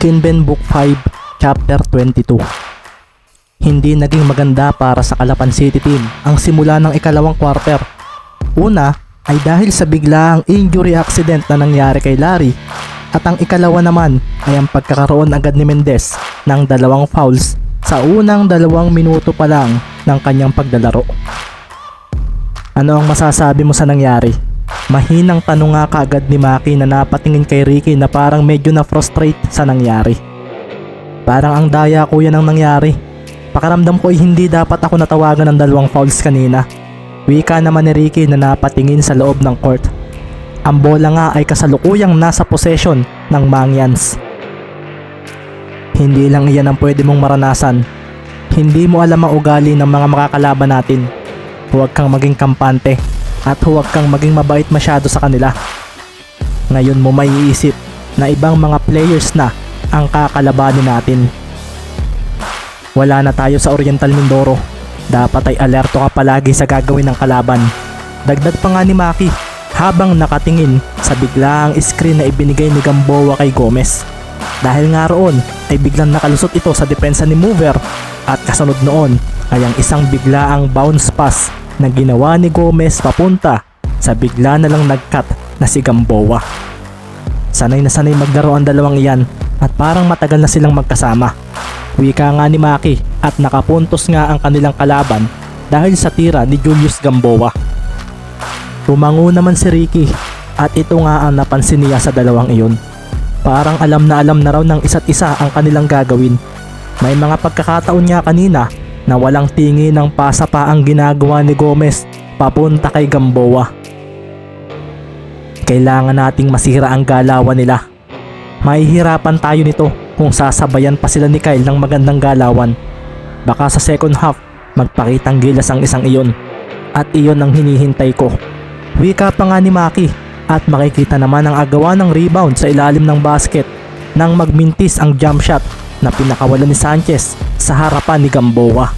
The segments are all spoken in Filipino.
Kinben Book 5, Chapter 22 Hindi naging maganda para sa Kalapan City team ang simula ng ikalawang quarter. Una ay dahil sa biglaang injury accident na nangyari kay Larry at ang ikalawa naman ay ang pagkakaroon agad ni Mendez ng dalawang fouls sa unang dalawang minuto pa lang ng kanyang paglalaro. Ano ang masasabi mo sa nangyari? Mahinang tanong nga kaagad ni Maki na napatingin kay Ricky na parang medyo na-frustrate sa nangyari. Parang ang daya ko yan ang nangyari. Pakaramdam ko ay hindi dapat ako natawagan ng dalawang fouls kanina. Wika naman ni Ricky na napatingin sa loob ng court. Ang bola nga ay kasalukuyang nasa possession ng Mangyans. Hindi lang iyan ang pwede mong maranasan. Hindi mo alam ang ugali ng mga makakalaban natin. Huwag kang maging kampante at huwag kang maging mabait masyado sa kanila. Ngayon mo may iisip na ibang mga players na ang kakalabanin natin. Wala na tayo sa Oriental Mindoro. Dapat ay alerto ka palagi sa gagawin ng kalaban. Dagdag pa nga ni Maki habang nakatingin sa biglaang screen na ibinigay ni Gamboa kay Gomez. Dahil nga roon ay biglang nakalusot ito sa depensa ni Mover at kasunod noon ay ang isang biglaang bounce pass na ginawa ni Gomez papunta sa bigla na lang nagcut na si Gamboa. Sanay na sanay maglaro ang dalawang iyan at parang matagal na silang magkasama. Wika nga ni Maki at nakapuntos nga ang kanilang kalaban dahil sa tira ni Julius Gamboa. Tumango naman si Ricky at ito nga ang napansin niya sa dalawang iyon. Parang alam na alam na raw ng isa't isa ang kanilang gagawin. May mga pagkakataon nga kanina na walang tingi ng pasa pa ang ginagawa ni Gomez papunta kay Gamboa. Kailangan nating masira ang galawan nila. Mahihirapan tayo nito kung sasabayan pa sila ni Kyle ng magandang galawan. Baka sa second half, magpakitang gilas ang isang iyon. At iyon ang hinihintay ko. Wika pa nga ni Maki at makikita naman ang agawa ng rebound sa ilalim ng basket nang magmintis ang jump shot na pinakawalan ni Sanchez sa harapan ni Gamboa.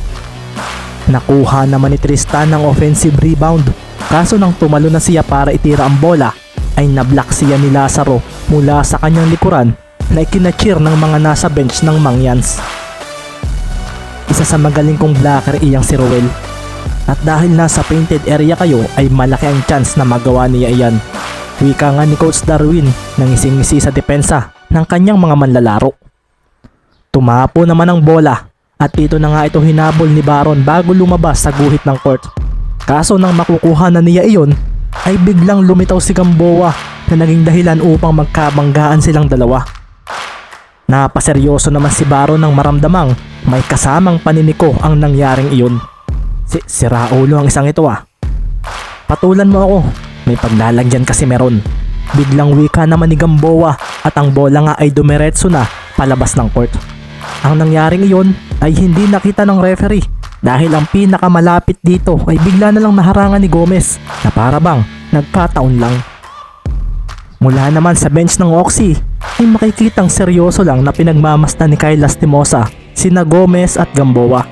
Nakuha naman ni Tristan ng offensive rebound kaso nang tumalo na siya para itira ang bola ay nablock siya ni Lazaro mula sa kanyang likuran na ikinachir ng mga nasa bench ng Mangyans. Isa sa magaling kong blocker iyang si Rowell. At dahil nasa painted area kayo ay malaki ang chance na magawa niya iyan. Wika nga ni Coach Darwin nang ising-isi sa depensa ng kanyang mga manlalaro. Tumapo naman ang bola at dito na nga ito hinabol ni Baron bago lumabas sa guhit ng court. Kaso nang makukuha na niya iyon ay biglang lumitaw si Gamboa na naging dahilan upang magkabanggaan silang dalawa. Napaseryoso naman si Baron nang maramdamang may kasamang paniniko ang nangyaring iyon. Si, si Raulo ang isang ito ah. Patulan mo ako, may paglalagyan kasi meron. Biglang wika naman ni Gamboa at ang bola nga ay dumiretso na palabas ng court. Ang nangyaring iyon ay hindi nakita ng referee dahil ang pinakamalapit dito ay bigla na lang naharangan ni Gomez na para bang nagkataon lang. Mula naman sa bench ng Oxy ay makikitang seryoso lang na pinagmamasdan ni Kyle Lastimosa, sina Gomez at Gamboa.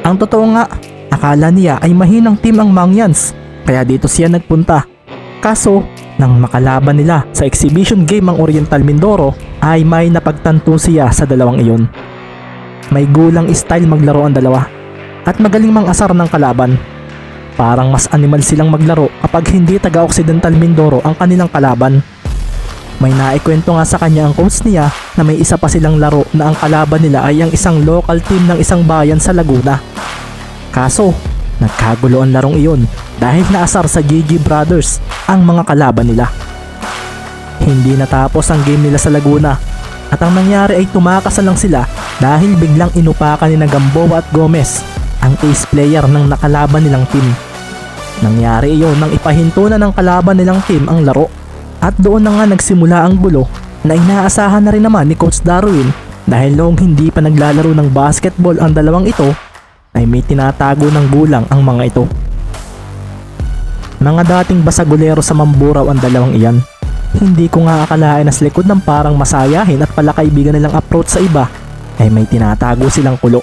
Ang totoo nga, akala niya ay mahinang team ang Mangyans kaya dito siya nagpunta. Kaso, nang makalaban nila sa exhibition game ang Oriental Mindoro ay may napagtanto siya sa dalawang iyon. May gulang style maglaro ang dalawa at magaling mang asar ng kalaban. Parang mas animal silang maglaro kapag hindi taga-Occidental Mindoro ang kanilang kalaban. May naikwento nga sa kanya ang coach niya na may isa pa silang laro na ang kalaban nila ay ang isang local team ng isang bayan sa Laguna. Kaso, nagkagulo ang larong iyon dahil naasar sa GG Brothers ang mga kalaban nila. Hindi natapos ang game nila sa Laguna at ang nangyari ay tumakas lang sila dahil biglang inupakan ni na Gamboa at Gomez ang ace player ng nakalaban nilang team. Nangyari iyon nang ipahinto na ng kalaban nilang team ang laro at doon na nga nagsimula ang gulo na inaasahan na rin naman ni Coach Darwin dahil noong hindi pa naglalaro ng basketball ang dalawang ito ay may tinatago ng gulang ang mga ito. Mga dating basagulero sa Mamburao ang dalawang iyan. Hindi ko nga akalain na sa likod ng parang masayahin at pala kaibigan nilang approach sa iba ay may tinatago silang kulo.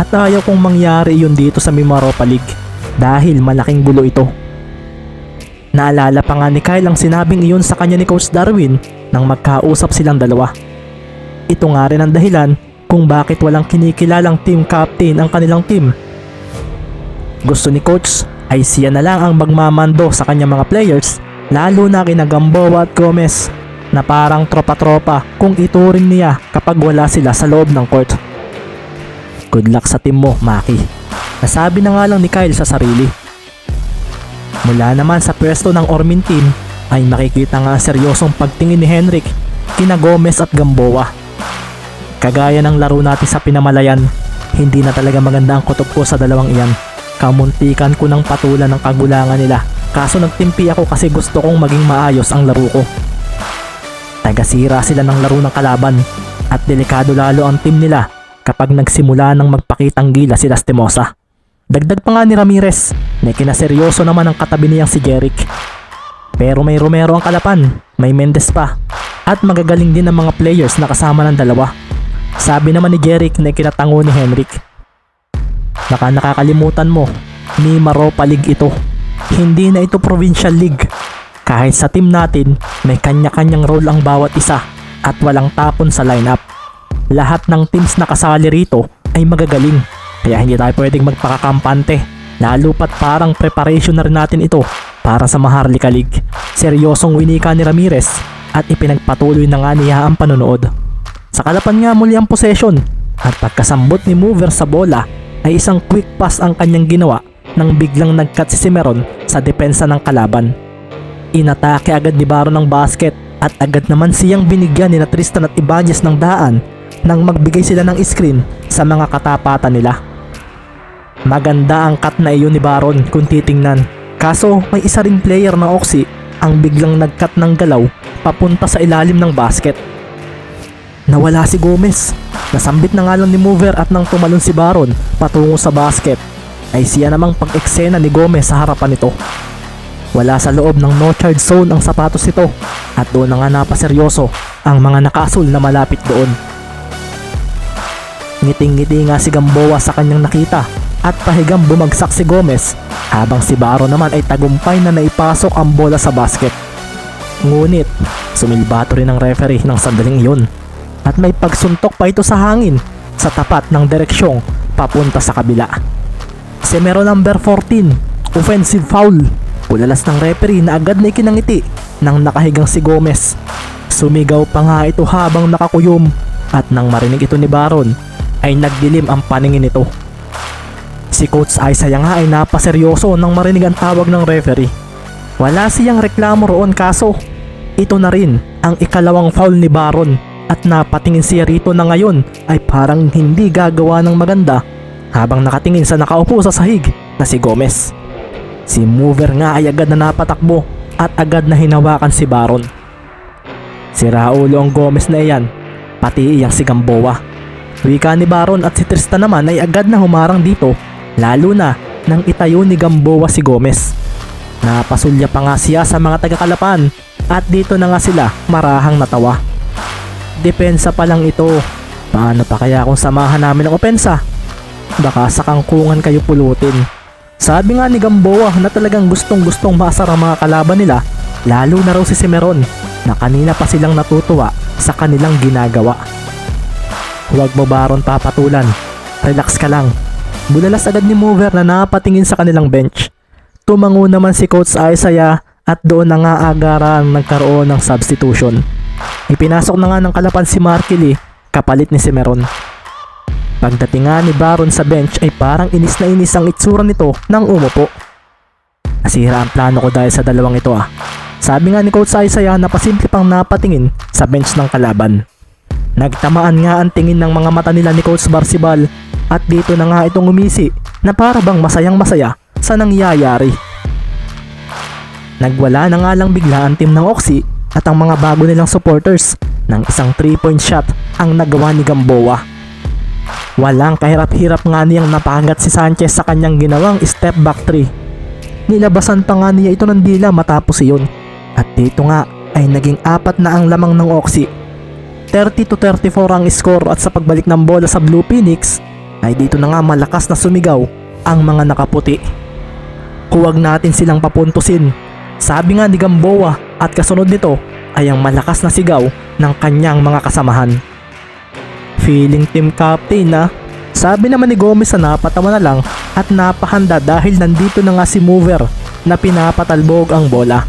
At ayaw kong mangyari yun dito sa Mimaropa League dahil malaking gulo ito. Naalala pa nga ni Kyle ang sinabing iyon sa kanya ni Coach Darwin nang magkausap silang dalawa. ito nga rin ang dahilan kung bakit walang kinikilalang team captain ang kanilang team. Gusto ni coach ay siya na lang ang magmamando sa kanyang mga players lalo na kina Gamboa at Gomez na parang tropa-tropa kung ituring niya kapag wala sila sa loob ng court. Good luck sa team mo, Maki. Nasabi na nga lang ni Kyle sa sarili. Mula naman sa pwesto ng Ormin team ay makikita nga seryosong pagtingin ni Henrik kina Gomez at Gamboa. Kagaya ng laro natin sa pinamalayan, hindi na talaga maganda ang kutob ko sa dalawang iyan. Kamuntikan ko ng patulan ng kagulangan nila kaso nagtimpi ako kasi gusto kong maging maayos ang laro ko. Tagasira sila ng laro ng kalaban at delikado lalo ang team nila kapag nagsimula ng magpakitang gila si Lastimosa. Dagdag pa nga ni Ramirez na kinaseryoso naman ang katabi niyang si Jeric. Pero may Romero ang kalapan, may Mendes pa, at magagaling din ang mga players na kasama ng dalawa. Sabi naman ni Jeric na kinatango ni Henrik. Baka nakakalimutan mo, ni Maropa League ito. Hindi na ito Provincial League. Kahit sa team natin, may kanya-kanyang role ang bawat isa at walang tapon sa lineup. Lahat ng teams na kasali rito ay magagaling. Kaya hindi tayo pwedeng magpakakampante. Lalo pat parang preparation na rin natin ito para sa Maharlika League. Seryosong winika ni Ramirez at ipinagpatuloy na nga niya ang panonood. Sa kalapan nga muli ang possession at pagkasambot ni Mover sa bola ay isang quick pass ang kanyang ginawa nang biglang nagkat si Cimeron sa depensa ng kalaban. Inatake agad ni Baron ng basket at agad naman siyang binigyan ni na Tristan at Ibanez ng daan nang magbigay sila ng screen sa mga katapatan nila. Maganda ang cut na iyon ni Baron kung titingnan. Kaso may isa ring player na Oxy ang biglang nagkat ng galaw papunta sa ilalim ng basket. Nawala si Gomez. Nasambit na nga lang ni Mover at nang tumalon si Baron patungo sa basket ay siya namang pag-eksena ni Gomez sa harapan nito. Wala sa loob ng no charge zone ang sapatos nito at doon na nga napaseryoso ang mga nakasul na malapit doon. Ngiting-ngiti nga si Gamboa sa kanyang nakita at pahigang bumagsak si Gomez habang si Baro naman ay tagumpay na naipasok ang bola sa basket. Ngunit, sumilbato rin ang referee ng sandaling iyon at may pagsuntok pa ito sa hangin sa tapat ng direksyong papunta sa kabila. Semero number 14, offensive foul. Pulalas ng referee na agad na ikinangiti nang nakahigang si Gomez. Sumigaw pa nga ito habang nakakuyom at nang marinig ito ni Baron ay nagdilim ang paningin nito. Si Coach Isaiah nga ay napaseryoso nang marinig ang tawag ng referee. Wala siyang reklamo roon kaso ito na rin ang ikalawang foul ni Baron at napatingin siya rito na ngayon ay parang hindi gagawa ng maganda habang nakatingin sa nakaupo sa sahig na si Gomez. Si Mover nga ay agad na napatakbo at agad na hinawakan si Baron. Si Raulo ang Gomez na iyan, pati iyang si Gamboa. Wika ni Baron at si Tristan naman ay agad na humarang dito lalo na nang itayo ni Gamboa si Gomez. Napasulya pa nga siya sa mga tagakalapan at dito na nga sila marahang natawa. Depensa pa lang ito. Paano pa kaya kung samahan namin ang opensa? Baka sa kangkungan kayo pulutin. Sabi nga ni Gamboa na talagang gustong gustong maasar ang mga kalaban nila lalo na raw si Cimeron na kanina pa silang natutuwa sa kanilang ginagawa. Huwag mo baron papatulan. Relax ka lang. Bulalas agad ni Mover na napatingin sa kanilang bench. Tumango naman si Coach Isaiah at doon na nga agaran nagkaroon ng substitution. Ipinasok na nga ng kalapan si Markili kapalit ni Cimeron. Pagdating nga ni Baron sa bench ay parang inis na inis ang itsura nito nang umupo. Nasira ang plano ko dahil sa dalawang ito ah. Sabi nga ni Coach Isaiah na pasimple pang napatingin sa bench ng kalaban. Nagtamaan nga ang tingin ng mga mata nila ni Coach Barsibal at dito na nga itong umisi na para bang masayang masaya sa nangyayari. Nagwala na nga lang bigla ang team ng Oxy at ang mga bago nilang supporters ng isang 3-point shot ang nagawa ni Gamboa. Walang kahirap-hirap nga niyang napagat si Sanchez sa kanyang ginawang step back 3. Nilabasan pa nga niya ito ng dila matapos iyon. At dito nga ay naging apat na ang lamang ng Oxy. 30 to 34 ang score at sa pagbalik ng bola sa Blue Phoenix ay dito na nga malakas na sumigaw ang mga nakaputi. Huwag natin silang papuntusin. Sabi nga ni Gamboa at kasunod nito ay ang malakas na sigaw ng kanyang mga kasamahan. Feeling team captain na. Sabi naman ni Gomez na napatawa na lang at napahanda dahil nandito na nga si Mover na pinapatalbog ang bola.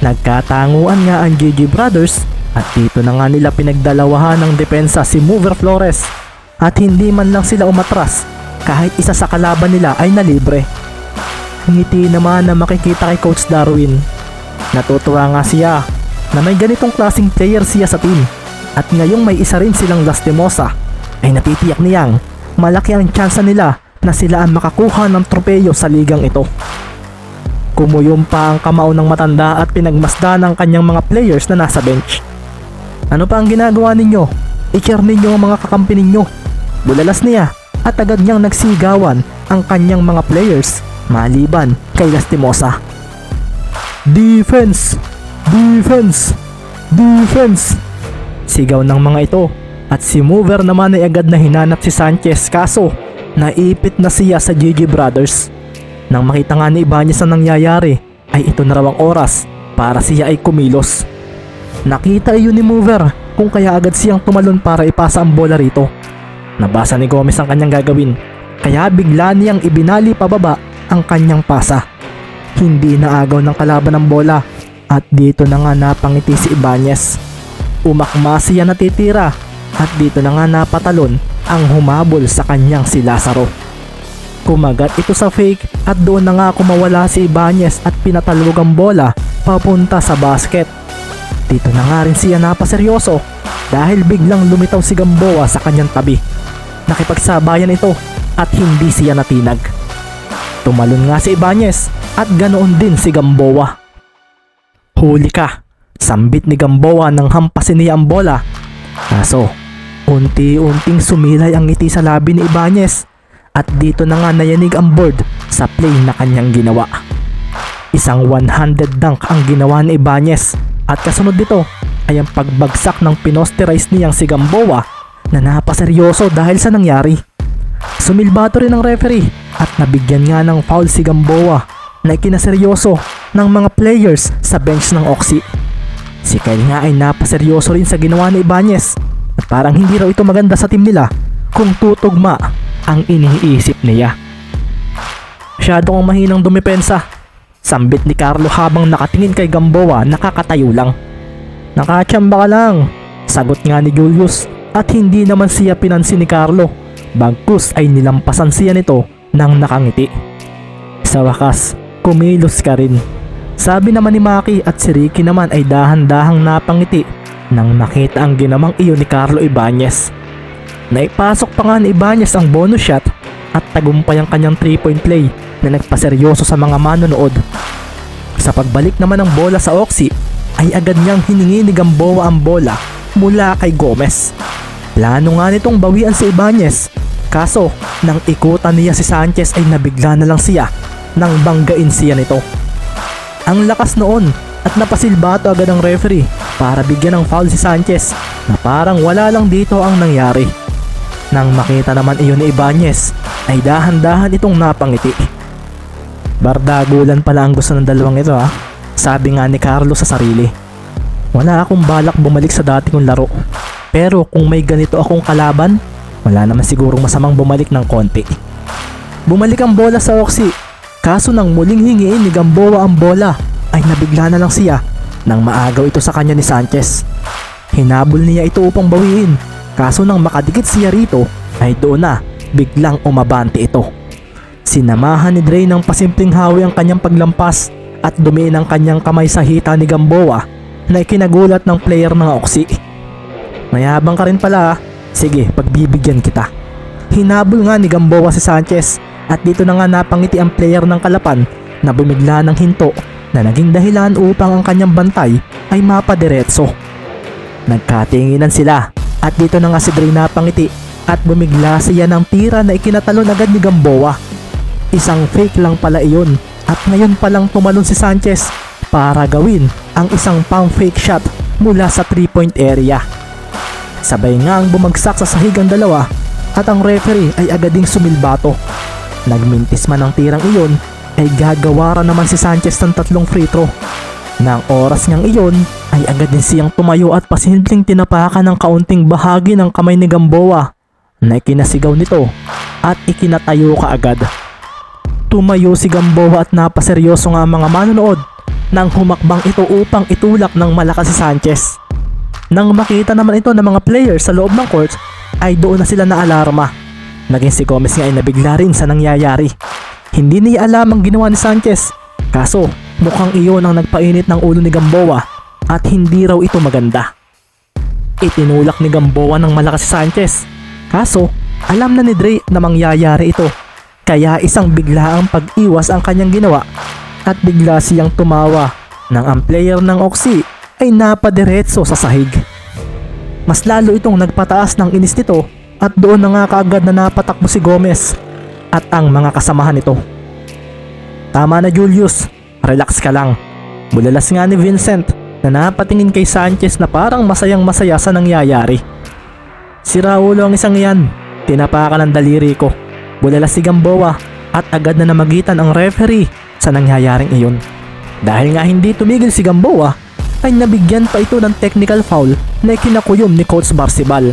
Nagkatanguan nga ang GG Brothers at dito na nga nila pinagdalawahan ng depensa si Mover Flores at hindi man lang sila umatras kahit isa sa kalaban nila ay nalibre. Ngiti naman na makikita kay Coach Darwin. Natutuwa nga siya na may ganitong klaseng player siya sa team at ngayong may isa rin silang lastimosa ay natitiyak niyang malaki ang tsansa nila na sila ang makakuha ng tropeyo sa ligang ito. Kumuyom pa ang kamao ng matanda at pinagmasdan ng kanyang mga players na nasa bench. Ano pa ang ginagawa ninyo? I-cheer ninyo ang mga kakampi ninyo. Bulalas niya at agad niyang nagsigawan ang kanyang mga players maliban kay Lastimosa. Defense! Defense! Defense! Sigaw ng mga ito at si Mover naman ay agad na hinanap si Sanchez kaso naipit na siya sa GG Brothers. Nang makita nga ni Ibanez ang nangyayari ay ito na raw ang oras para siya ay kumilos. Nakita iyon ni Mover kung kaya agad siyang tumalon para ipasa ang bola rito. Nabasa ni Gomez ang kanyang gagawin kaya bigla niyang ibinali pababa ang kanyang pasa. Hindi naagaw ng kalaban ng bola at dito na nga napangiti si Ibanez. Umakma siya natitira at dito na nga napatalon ang humabol sa kanyang si Lazaro. Kumagat ito sa fake at doon na nga kumawala si Ibanez at pinatalwag ang bola papunta sa basket. Dito na nga rin siya napaseryoso dahil biglang lumitaw si Gamboa sa kanyang tabi. Nakipagsabayan ito at hindi siya natinag. Tumalon nga si Ibanez at ganoon din si Gamboa. Huli ka! Sambit ni Gamboa nang hampasin niya ang bola. Kaso, unti-unting sumilay ang ngiti sa labi ni Ibanez at dito na nga nayanig ang board sa play na kanyang ginawa. Isang one-handed dunk ang ginawa ni Ibanez at kasunod dito ay ang pagbagsak ng pinosterize niyang si Gamboa na napaseryoso dahil sa nangyari. Sumilbato rin ang referee at nabigyan nga ng foul si Gamboa na ikinaseryoso ng mga players sa bench ng Oxy. Si Kyle nga ay napaseryoso rin sa ginawa ni Ibanez at parang hindi raw ito maganda sa team nila kung tutugma ang iniisip niya. Masyado kong mahinang dumepensa. Sambit ni Carlo habang nakatingin kay Gamboa nakakatayo lang. Nakachamba ka lang, sagot nga ni Julius at hindi naman siya pinansin ni Carlo. Bagkus ay nilampasan siya nito nang nakangiti. Sa wakas, kumilos ka rin. Sabi naman ni Maki at si Ricky naman ay dahan-dahang napangiti nang nakita ang ginamang iyon ni Carlo Ibanez. Naipasok pa nga ni Ibanez ang bonus shot at tagumpay ang kanyang 3-point play na nagpaseryoso sa mga manonood. Sa pagbalik naman ng bola sa Oxy ay agad niyang hiningi ni Gamboa ang bola mula kay Gomez. Plano nga nitong bawian si Ibanez kaso nang ikutan niya si Sanchez ay nabigla na lang siya nang banggain siya nito. Ang lakas noon at napasilbato agad ang referee para bigyan ng foul si Sanchez na parang wala lang dito ang nangyari. Nang makita naman iyon ni Ibanez ay dahan-dahan itong napangiti. Bardagulan pala ang gusto ng dalawang ito ha. Sabi nga ni Carlo sa sarili. Wala akong balak bumalik sa dati kong laro. Pero kung may ganito akong kalaban, wala naman sigurong masamang bumalik ng konti. Bumalik ang bola sa Oxy. Kaso nang muling hingiin ni Gamboa ang bola, ay nabigla na lang siya nang maagaw ito sa kanya ni Sanchez. Hinabol niya ito upang bawiin. Kaso nang makadikit siya rito, ay doon na biglang umabante ito. Sinamahan ni Dre ng pasimpleng hawi ang kanyang paglampas at dumiin ang kanyang kamay sa hita ni Gamboa na ikinagulat ng player ng Oxy. Mayabang ka rin pala ah. Sige, pagbibigyan kita. Hinabol nga ni Gamboa si Sanchez at dito na nga napangiti ang player ng Kalapan na bumigla ng hinto na naging dahilan upang ang kanyang bantay ay mapadiretso. Nagkatinginan sila at dito na nga si Dre napangiti at bumigla siya ng tira na ikinatalon agad ni Gamboa. Isang fake lang pala iyon at ngayon palang tumalon si Sanchez para gawin ang isang pang fake shot mula sa 3 point area. Sabay nga ang bumagsak sa sahig ang dalawa at ang referee ay agad ding sumilbato. Nagmintis man ang tirang iyon ay gagawaran naman si Sanchez ng tatlong free throw. Nang oras niyang iyon ay agad din siyang tumayo at pasimpleng tinapakan ng kaunting bahagi ng kamay ni Gamboa na ikinasigaw nito at ikinatayo kaagad. Tumayo si Gamboa at napaseryoso nga mga manonood nang humakbang ito upang itulak ng malakas si Sanchez. Nang makita naman ito ng mga players sa loob ng court ay doon na sila na alarma. Naging si Gomez nga ay nabigla rin sa nangyayari. Hindi niya alam ang ginawa ni Sanchez. Kaso mukhang iyon ang nagpainit ng ulo ni Gamboa at hindi raw ito maganda. Itinulak ni Gamboa ng malakas si Sanchez. Kaso alam na ni Dre na mangyayari ito. Kaya isang biglaang pag-iwas ang kanyang ginawa at bigla siyang tumawa nang ang player ng Oxy ay napadiretso sa sahig. Mas lalo itong nagpataas ng inis nito at doon na nga kaagad na napatakbo si Gomez at ang mga kasamahan nito. Tama na Julius, relax ka lang. Bulalas nga ni Vincent na napatingin kay Sanchez na parang masayang masaya sa nangyayari. Si Raulo ang isang yan, tinapakan ng daliri ko. Bulalas si Gamboa at agad na namagitan ang referee sa nangyayaring iyon. Dahil nga hindi tumigil si Gamboa, ay nabigyan pa ito ng technical foul na ikinakuyom ni Coach Barcibal.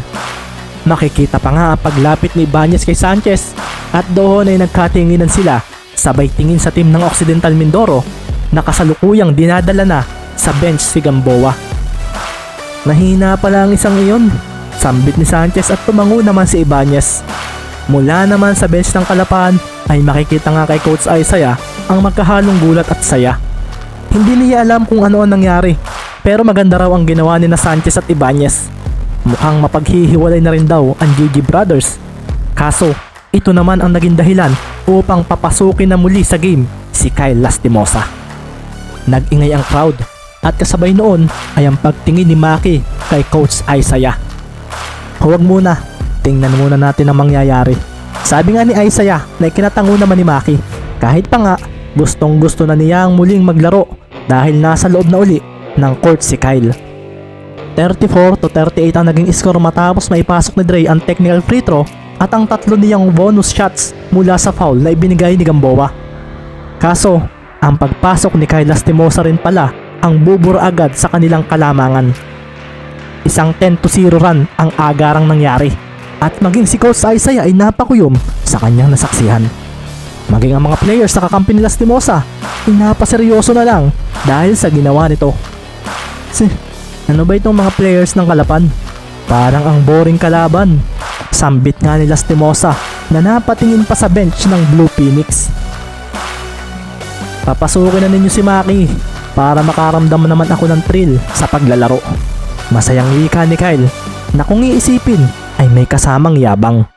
Makikita pa nga ang paglapit ni Ibanez kay Sanchez at doon ay nagkatinginan sila sabay tingin sa team ng Occidental Mindoro na kasalukuyang dinadala na sa bench si Gamboa. Nahina pala ang isang iyon. Sambit ni Sanchez at tumango naman si Ibanez. Mula naman sa bench ng Kalapan ay makikita nga kay Coach Isaiah ang magkahalong gulat at saya. Hindi niya alam kung ano ang nangyari pero maganda raw ang ginawa ni na Sanchez at Ibanez. Mukhang mapaghihiwalay na rin daw ang GG Brothers. Kaso, ito naman ang naging dahilan upang papasukin na muli sa game si Kyle Lastimosa. Nag-ingay ang crowd at kasabay noon ay ang pagtingin ni Maki kay Coach Isaiah. Huwag muna, tingnan muna natin ang mangyayari. Sabi nga ni Isaiah na ikinatango naman ni Maki kahit pa nga gustong gusto na niya ang muling maglaro dahil nasa loob na uli ng court si Kyle. 34 to 38 ang naging score matapos maipasok ni Dre ang technical free throw at ang tatlo niyang bonus shots mula sa foul na ibinigay ni Gamboa. Kaso, ang pagpasok ni Kyle Lastimosa rin pala ang bubura agad sa kanilang kalamangan. Isang 10 to 0 run ang agarang nangyari at maging si Coach Isaiah ay napakuyom sa kanyang nasaksihan. Maging ang mga players sa kakampi ni Lastimosa ay napaseryoso na lang dahil sa ginawa nito. Si, ano ba itong mga players ng Kalapan? Parang ang boring kalaban. Sambit nga ni Lastimosa na napatingin pa sa bench ng Blue Phoenix. Papasukin na ninyo si Maki para makaramdam naman ako ng thrill sa paglalaro. Masayang wika ni Kyle na kung iisipin ay may kasamang yabang.